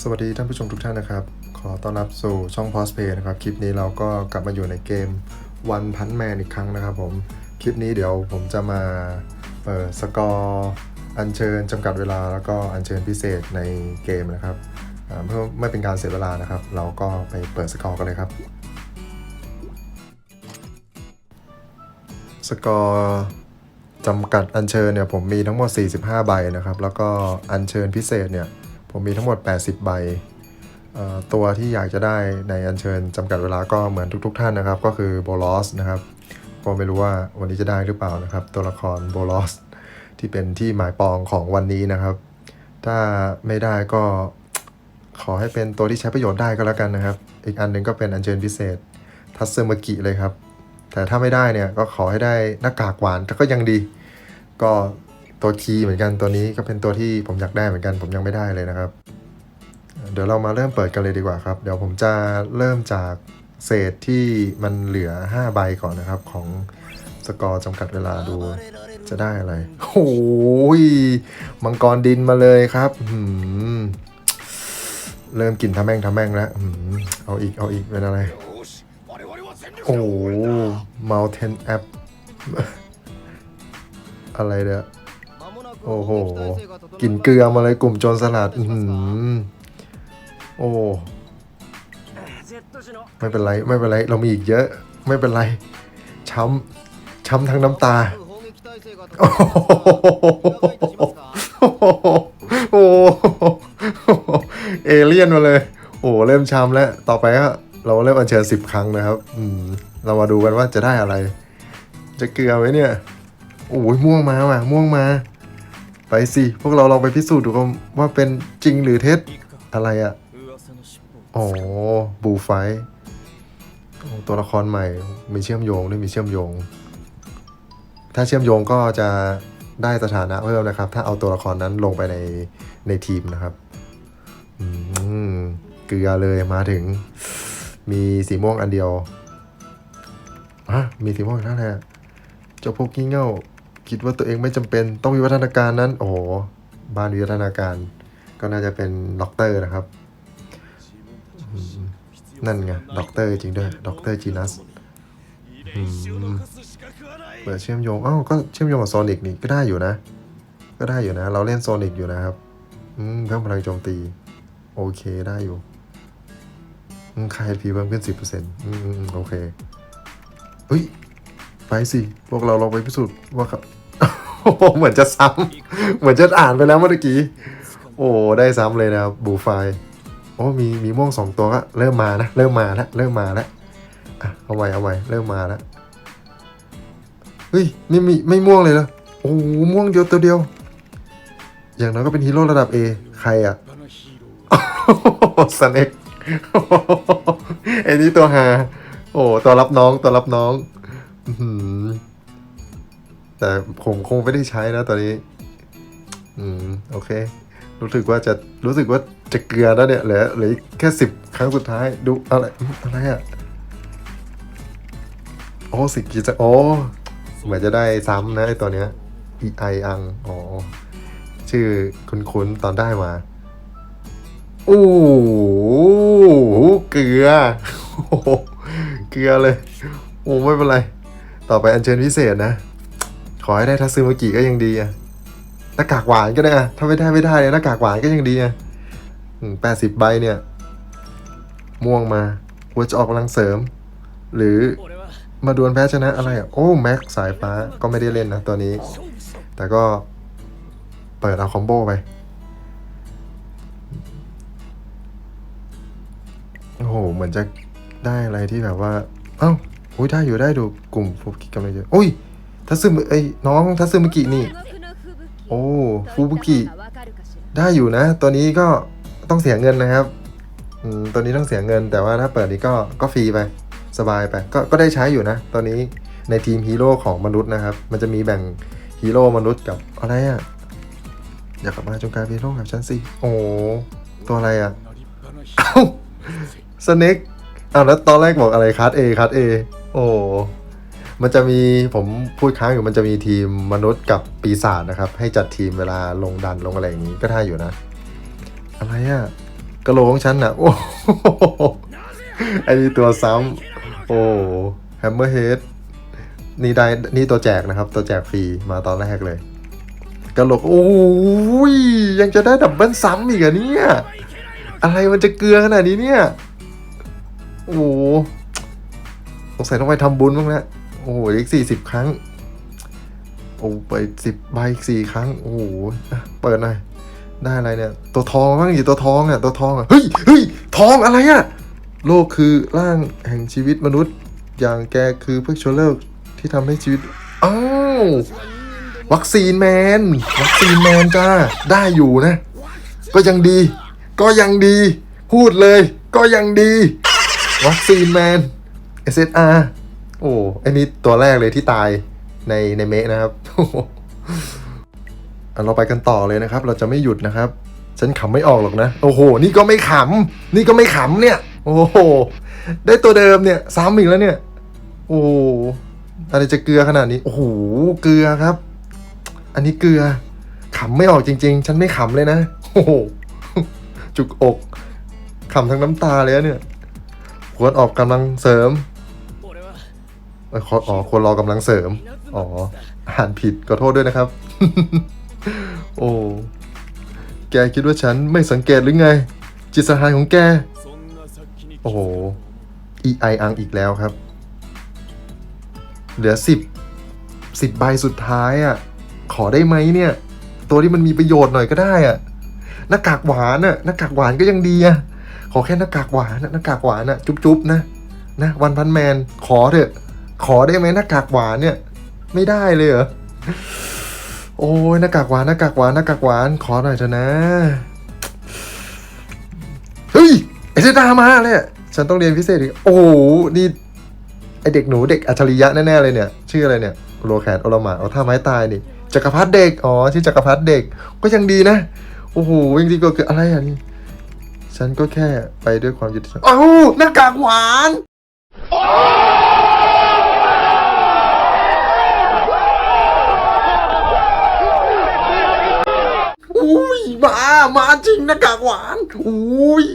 สวัสดีท่านผู้ชมทุกท่านนะครับ ขอต้อนรับสู่ช่อง p o s p a y นะครับ คลิปนี้เราก็กลับมาอยู่ในเกม One Punch Man อีกครั้งนะครับผม คลิปนี้เดี๋ยวผมจะมาเปิดสกอร์อัญเชิญจำกัดเวลาแล้วก็อัญเชิญพิเศษในเกมนะครับเพื่อไม่เป็นการเสียเวลานะครับ เราก็ไปเปิดสกอร์กันเลยครับ สกอร์จำกัดอัญเชิญเนี่ยผมมีทั้งหมด 45 ใบนะครับ แล้วก็อัญเชิญพิเศษเนี่ย ผมมีทั้งหมด 80 ใบ ตัวที่อยากจะได้ในอัญเชิญจำกัดเวลาก็เหมือนทุก ๆ ท่านนะครับ ก็คือโบลอสนะครับก็ไม่รู้ว่าวันนี้จะได้หรือเปล่านะครับ ตัวละครโบลอสที่เป็นที่หมายปองของวันนี้นะครับ ถ้าไม่ได้ก็ขอให้เป็นตัวที่ใช้ประโยชน์ได้ก็แล้วกันนะครับ อีกอันหนึ่งก็เป็นอัญเชิญพิเศษ ทัสเซมากิเลยครับ แต่ถ้าไม่ได้เนี่ยก็ขอให้ได้หน้ากากหวานแต่ก็ยังดี ก็ ตัวคีย์เหมือนกันตัวนี้ก็เป็นตัวที่ผมอยากได้เหมือนกัน ผมยังไม่ได้เลยนะครับ เดี๋ยวเรามาเริ่มเปิดกันเลยดีกว่าครับ เดี๋ยวผมจะเริ่มจากเศษที่มันเหลือ 5 ใบก่อนนะครับของสกอร์จำกัดเวลาดูจะได้อะไรโอ้ยมังกรดินมาเลยครับหืมเริ่มกลิ่นทำแม่งทำแม่งแล้วเอาอีกเอาอีกเป็นอะไร โอ้ Mountain App อะไรเนี่ย โอ้โหกินเกลือมาเลยกลุ่มโจรสลัด อื้อหือโอ้ ไม่เป็นไรไม่เป็นไร เรามีอีกเยอะ ไม่เป็นไร ช้ำ ช้ำทั้งน้ำตา โอ้โหโอ้โหเอเลี่ยนมาเลย โอ้เริ่มช้ำแล้ว ต่อไปก็เราเริ่มอัญเชิญสิบครั้งนะครับ อืม เรามาดูกันว่าจะได้อะไร จะเกลือไหมเนี่ย โอ้ยม่วงมาว่ะม่วงมา ไปสิ พวกเราลองไปพิสูจน์ดูกันว่าเป็นจริงหรือเท็จอะไรอะอ๋อบูไฟตัวละครใหม่มีเชื่อมโยงด้วยมีเชื่อมโยง ถ้าเชื่อมโยงก็จะได้สถานะเพิ่มนะครับ ถ้าเอาตัวละครนั้นลงไปในในทีมนะครับอืมเกลือเลยมาถึง มีสีม่วงอันเดียวอะมีสีม่วงนั่นแหละเจ้าพวกงี่เง่า คิดว่าตัวเองไม่จำเป็นต้องวิวัฒนาการนั้น โอ้โห บ้านวิวัฒนาการ ก็น่าจะเป็นด็อกเตอร์นะครับ นั่นไงด็อกเตอร์จริงด้วยด็อกเตอร์จีนัสเปิดเชื่อมโยงอ้าวก็เชื่อมโยงกับโซนิกนี่ก็ได้อยู่นะ ก็ได้อยู่นะ เราเล่นโซนิกอยู่นะครับอืมเพิ่มพลังโจมตี โอเคได้อยู่อืมค่า HP เพิ่มขึ้น 10%อืมอืมอืมโอเคเฮ้ย ไปสิ พวกเราลองไปพิสูจน์ว่า ครับเหมือนจะซ้ำ เหมือนจะอ่านไปแล้วเมื่อกี้ โอ้ได้ซ้ำเลยนะครับบูไฟโอ้มีมีม่วงสองตัวก็เริ่มมานะเริ่มมาแล้วเริ่มมาแล้วอะเอาไว้เอาไว้เริ่มมาแล้วเฮ้ยไม่มีไม่ม่วงเลยเหรอโอ้ม่วงเดียวตัวเดียว อย่างน้อยก็เป็นฮีโร่ระดับ A ใครอะสเน็กไอ้นี่ตัวหา โอ้ตัวรับน้องตัวรับน้อง อื แต่ผมคงไม่ได้ใช้นะตอนนี้ อืม โอเค รู้สึกว่าจะรู้สึกว่าจะเกลือแล้วเนี่ยเหลือเหลือแค่สิบครั้งสุดท้ายดูอะไรอะไรอะ่ะโอ้สิกิจะโอ้เหมือนจะได้ซ้ำนะไอตัวเนี้ย e i อังอ๋อชื่อคุ้นๆตอนได้มาโอ้เกลือเกลือเลย โอ้ไม่เป็นไร ต่อไปอัญเชิญพิเศษนะ อให้ได้ทัศซึมากิก็ยังดีอะหน้ากากหวานก็ได้อะถ้าไม่ได้ไม่ได้เลยหน้ากากหวานก็ยังดีอะแปดสิบใบเนี่ย ม่วงมาควรจะออกกำลังเสริม หรือมาดวลแพ้ชนะอะไรอะโอ้แม็กสายฟ้าก็ไม่ได้เล่นนะตัวนี้ แต่ก็เปิดเอาคอมโบไปโอ้โหเหมือนจะได้อะไรที่แบบว่า เอ้าอุ้ยได้อยู่ได้ดูกลุ่มฟูกิกำลังเยอะอุ้ย ทัซึมเอ้ยน้องทัซึมิกินี่ โอ้ฟูบุกิได้อยู่นะ ตัวนี้ก็ต้องเสียเงินนะครับอืมตัวนี้ต้องเสียเงิน แต่ว่าถ้าเปิดนี้ก็ก็ฟรีไปสบายไปก็ก็ได้ใช้อยู่นะตัวนี้ในทีมฮีโร่ของมนุษย์นะครับ มันจะมีแบ่งฮีโร่มนุษย์กับอะไรอะ่ะอยากกลับมาจงกลายเป็นฮีโร่กับฉันสิโอ้ตัวอะไรอะ่ะเอ้าสเน็กอ้าวแล้วตอนแรกบอกอะไรคัสเอคัสเอโอ้ มันจะมีผมพูดค้างอยู่มันจะมีทีมมนุษย์กับปีศาจนะครับ ให้จัดทีมเวลาลงดันลงอะไรอย่างนี้ก็ได้อยู่นะ อะไรอะ่ะกระโหลกของฉันน่ะโอ้โหไอนี่ตัวซ้ำโอ้แฮมเมอร์เฮดนี่ได้นี่ตัวแจกนะครับ ตัวแจกฟรีมาตอนแรกเลยกระโหลกโอ้ยยังจะได้ดับเบิลซ้ำอีกอะเนี่ยอะไรมันจะเกลือขนาดนี้เนี่ย โอ้โหสงสัยต้องไปทำบุญบ้างแล้ว โอ้โหอีกสี่สิบครั้ง โอ้ไปสิบใบอีกสี่ครั้ง โอ้โหเปิดหน่อยได้อะไรเนี่ย ตัวทองบ้างดิตัวทองอะตัวทองอะเฮ้ยเฮ้ยทองอะไรอะโลกคือร่างแห่งชีวิตมนุษย์ อย่างแกคือเพื่อชวเลิกที่ทำให้ชีวิตอ้าววัคซีนแมน วัคซีนแมนจ้า ได้อยู่นะ ก็ยังดี ก็ยังดี พูดเลย ก็ยังดี วัคซีนแมน SSR โอ้อันนี้ตัวแรกเลยที่ตายในในเมะนะครับเราไปกันต่อเลยนะครับ เราจะไม่หยุดนะครับ ฉันขำไม่ออกหรอกนะ โอ้โห นี่ก็ไม่ขำ นี่ก็ไม่ขำเนี่ย โอ้โห ได้ตัวเดิมเนี่ยซ้ำอีกแล้วเนี่ย โอ้อะไรจะเกลือขนาดนี้ โอ้โห เกลือครับ อันนี้เกลือ ขำไม่ออกจริง ๆ ฉันไม่ขำเลยนะ โอ้โห จุกอก ขำทั้งน้ำตาเลยเนี่ยควรออกกำลังเสริม อ๋อควรรอกำลังเสริม อ๋อ อ่านผิดขอโทษด้วยนะครับ โอ้ แกคิดว่าฉันไม่สังเกตหรือไง จิตสหายของแก โอ้โห อีไออังอีกแล้วครับ เหลือสิบสิบใบสุดท้ายอะ ขอได้ไหมเนี่ย ตัวที่มันมีประโยชน์หน่อยก็ได้อะ หน้ากากหวานอะ หน้ากากหวานก็ยังดีอะ ขอแค่หน้ากากหวานหน้ากากหวานอะ จุ๊บๆนะ นะ วันพันแมน ขอเถอะ ขอได้ไหมหน้ากากหวานเนี่ย ไม่ได้เลยเหรอโอ้ยหน้ากากหวานหน้ากากหวานหน้ากากหวาน ขอหน่อยเถอะนะเฮ้ยไอเซดามาเลยฉันต้องเรียนพิเศษอีกโอ้โหนี่ไอเด็กหนูเด็กอัจฉริยะแน่ๆเลยเนี่ย ชื่ออะไรเนี่ยโลแคนโอลหมาเอาท่าไม้ตายนี่จักรพรรดิเด็กอ๋อชื่อจักรพรรดิเด็กก็ยังดีนะโอ้โหยังดีกว่าคืออะไรอะนี่ฉันก็แค่ไปด้วยความยุติธรรมอ้าวหน้ากากหวาน อุ้ย มามาจริงหน้ากากหวานอุ้ย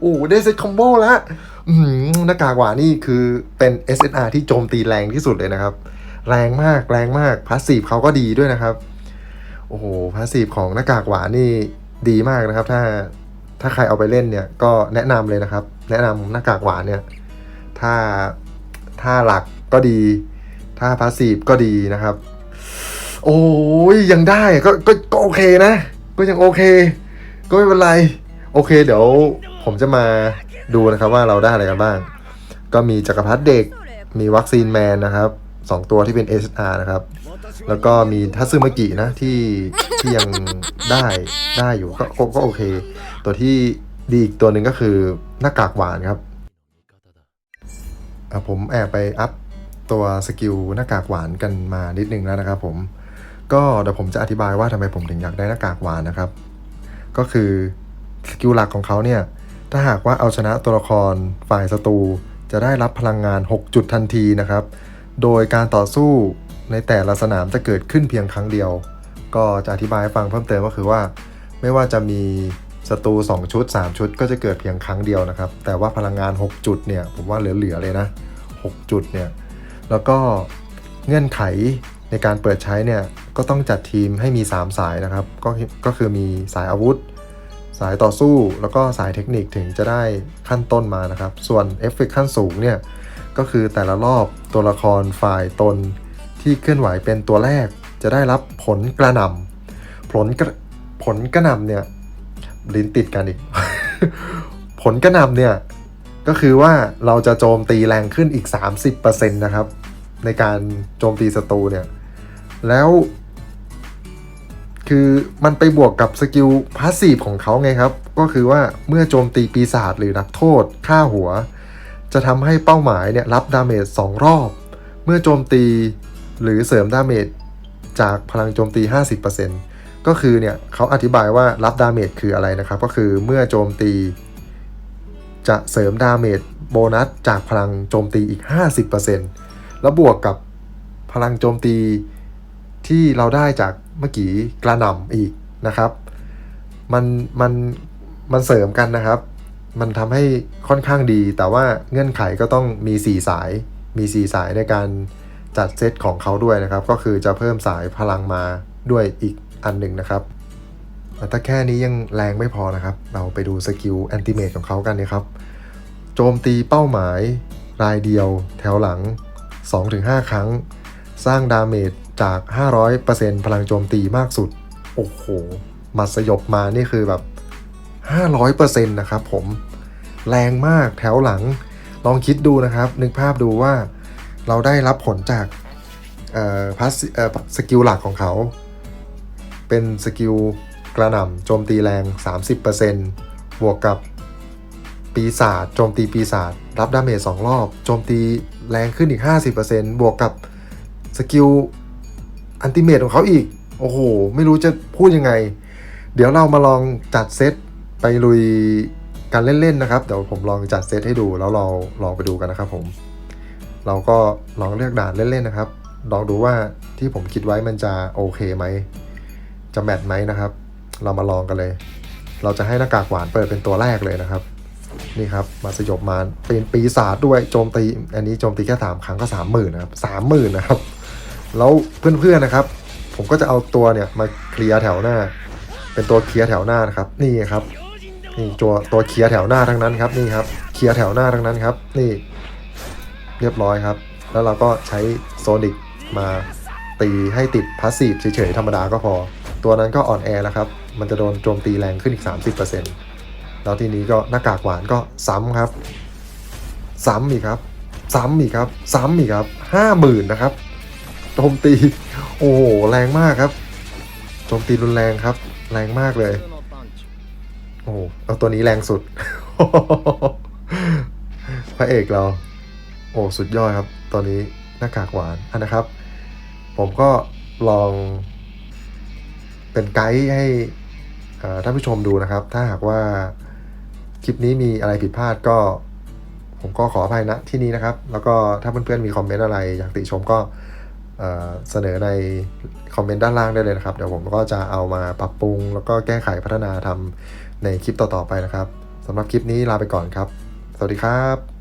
โอ้ได้เซ็ตคอมโบแล้วอืมหน้ากากหวานนี่คือเป็น SNR ที่โจมตีแรงที่สุดเลยนะครับ แรงมากแรงมากพาสซีฟเขาก็ดีด้วยนะครับ โอ้โหพาสซีฟของหน้ากากหวานนี่ดีมากนะครับ ถ้าถ้าใครเอาไปเล่นเนี่ยก็แนะนำเลยนะครับ แนะนำหน้ากากหวานเนี่ย ถ้าถ้าหลักก็ดี ถ้าพาสซีฟก็ดีนะครับ โอ้ยยังได้ก็ก็ก็โอเคนะ ก็ยังโอเค ก็ไม่เป็นไร โอเค เดี๋ยวผมจะมาดูนะครับว่าเราได้อะไรกันบ้าง ก็มีจักรพรรดิเด็ก มีวัคซีนแมนนะครับสองตัวที่เป็น SR นะครับ แล้วก็มีทัตสึมากินะที่ที่ยังได้ได้อยู่ก็ก็โอเค ตัวที่ดีอีกตัวหนึ่งก็คือหน้ากากหวานครับผมแอบไปอัพตัวสกิลหน้ากากหวานกันมานิดนึงแล้วนะครับผม ก็เดี๋ยวผมจะอธิบายว่าทำไมผมถึงอยากได้หน้ากากหวานนะครับ ก็คือสกิลหลักของเขาเนี่ย ถ้าหากว่าเอาชนะตัวละครฝ่ายศัตรูจะได้รับพลังงาน 6 จุดทันทีนะครับ โดยการต่อสู้ในแต่ละสนามจะเกิดขึ้นเพียงครั้งเดียว ก็จะอธิบายให้ฟังเพิ่มเติมก็คือว่า ไม่ว่าจะมีศัตรู2ชุด 3 ชุดก็จะเกิดเพียงครั้งเดียวนะครับ แต่ว่าพลังงาน 6 จุดเนี่ยผมว่าเหลือๆเลยนะ 6 จุดเนี่ย แล้วก็เงื่อนไขในการเปิดใช้เนี่ย ก็ต้องจัดทีมให้มี 3 สายนะครับ ก็ก็คือมีสายอาวุธ สายต่อสู้ แล้วก็สายเทคนิคถึงจะได้ขั้นต้นมานะครับ ส่วนเอฟเฟกขั้นสูงเนี่ย ก็คือแต่ละรอบตัวละครฝ่ายตนที่เคลื่อนไหวเป็นตัวแรก จะได้รับผลกระหน่ำผลกระผลกระหน่ำเนี่ยลิ้นติดกันอีก ผลกระหน่ำเนี่ย ก็คือว่าเราจะโจมตีแรงขึ้นอีก 30%นะครับ ในการโจมตีศัตรูเนี่ย แล้ว คือมันไปบวกกับสกิลพาสซีฟของเขาไงครับ ก็คือว่าเมื่อโจมตีปีศาจหรือนักโทษฆ่าหัว จะทำให้เป้าหมายเนี่ยรับดาเมจ2รอบ เมื่อโจมตีหรือเสริมดาเมจจากพลังโจมตี 50%ก็คือเนี่ยเขาอธิบายว่ารับดาเมจคืออะไรนะครับ ก็คือเมื่อโจมตี จะเสริมดาเมจโบนัสจากพลังโจมตีอีก 50%แล้วบวกกับพลังโจมตีที่เราได้จาก เมื่อกี้กระหน่ำอีกนะครับ มันมันมันเสริมกันนะครับ มันทำให้ค่อนข้างดี แต่ว่าเงื่อนไขก็ต้องมี 4 สาย มี 4 สายในการจัดเซตของเขาด้วยนะครับ ก็คือจะเพิ่มสายพลังมาด้วยอีกอันหนึ่งนะครับแต่ถ้าแค่นี้ยังแรงไม่พอนะครับ เราไปดูสกิลแอนติเมตของเขากันนะครับ โจมตีเป้าหมายรายเดียวแถวหลัง 2-5 ครั้ง สร้างดาเมจ จาก 500%พลังโจมตีมากสุด โอ้โห มาสยบมานี่คือแบบ 500%นะครับผม แรงมากแถวหลัง ลองคิดดูนะครับ นึกภาพดูว่าเราได้รับผลจากพัสสกิลหลักของเขา เป็นสกิลกระหน่ำโจมตีแรง 30%บวกกับปีศาจโจมตีปีศาจรับดาเมจ2รอบ โจมตีแรงขึ้นอีก 50%บวกกับสกิล อันติเมตของเขาอีก โอ้โห ไม่รู้จะพูดยังไง เดี๋ยวเรามาลองจัดเซตไปลุยกันเล่นๆนะครับ เดี๋ยวผมลองจัดเซตให้ดูแล้วเราลองไปดูกันนะครับผม เราก็ลองเลือกด่านเล่นๆนะครับ ลองดูว่าที่ผมคิดไว้มันจะโอเคไหม จะแมทไหมนะครับ เรามาลองกันเลย เราจะให้หน้ากากหวานเปิดเป็นตัวแรกเลยนะครับ นี่ครับ มาสยบมารเป็นปีศาจด้วย โจมตี อันนี้โจมตีแค่สามครั้งก็สามหมื่นนะครับสามหมื่นนะครับ แล้วเพื่อนๆนะครับ ผมก็จะเอาตัวเนี่ยมาเคลียร์แถวหน้า เป็นตัวเคลียร์แถวหน้านะครับนี่ครับนี่ตัวตัวเคลียร์แถวหน้าทั้งนั้นครับนี่ครับเคลียร์แถวหน้าทั้งนั้นครับ นี่ เรียบร้อยครับ แล้วเราก็ใช้โซนิกมาตีให้ติดพาสซีฟเฉยๆธรรมดาก็พอ ตัวนั้นก็อ่อนแอแล้วครับ มันจะโดนโจมตีแรงขึ้นอีก 30%แล้วทีนี้ก็หน้ากากหวานก็ซ้ำครับ ซ้ำอีกครับ ซ้ำอีกครับ ซ้ำอีกครับห้าหมื่นนะครับ โจมตี โอ้โหแรงมากครับ โจมตีรุนแรงครับ แรงมากเลย โอ้โหเอาตัวนี้แรงสุด พระเอกเรา โอ้สุดยอดครับ ตอนนี้หน้ากากหวานนะครับ ผมก็ลองเป็นไกด์ให้ท่านผู้ชมดูนะครับ ถ้าหากว่าคลิปนี้มีอะไรผิดพลาดก็ ผมก็ขออภัยนะที่นี้นะครับ แล้วก็ถ้าเพื่อนๆมีคอมเมนต์อะไรอยากติชมก็ เสนอในคอมเมนต์ด้านล่างได้เลยนะครับ เดี๋ยวผมก็จะเอามาปรับปรุง แล้วก็แก้ไขพัฒนาทำในคลิปต่อๆไปนะครับสำหรับคลิปนี้ลาไปก่อนครับ สวัสดีครับ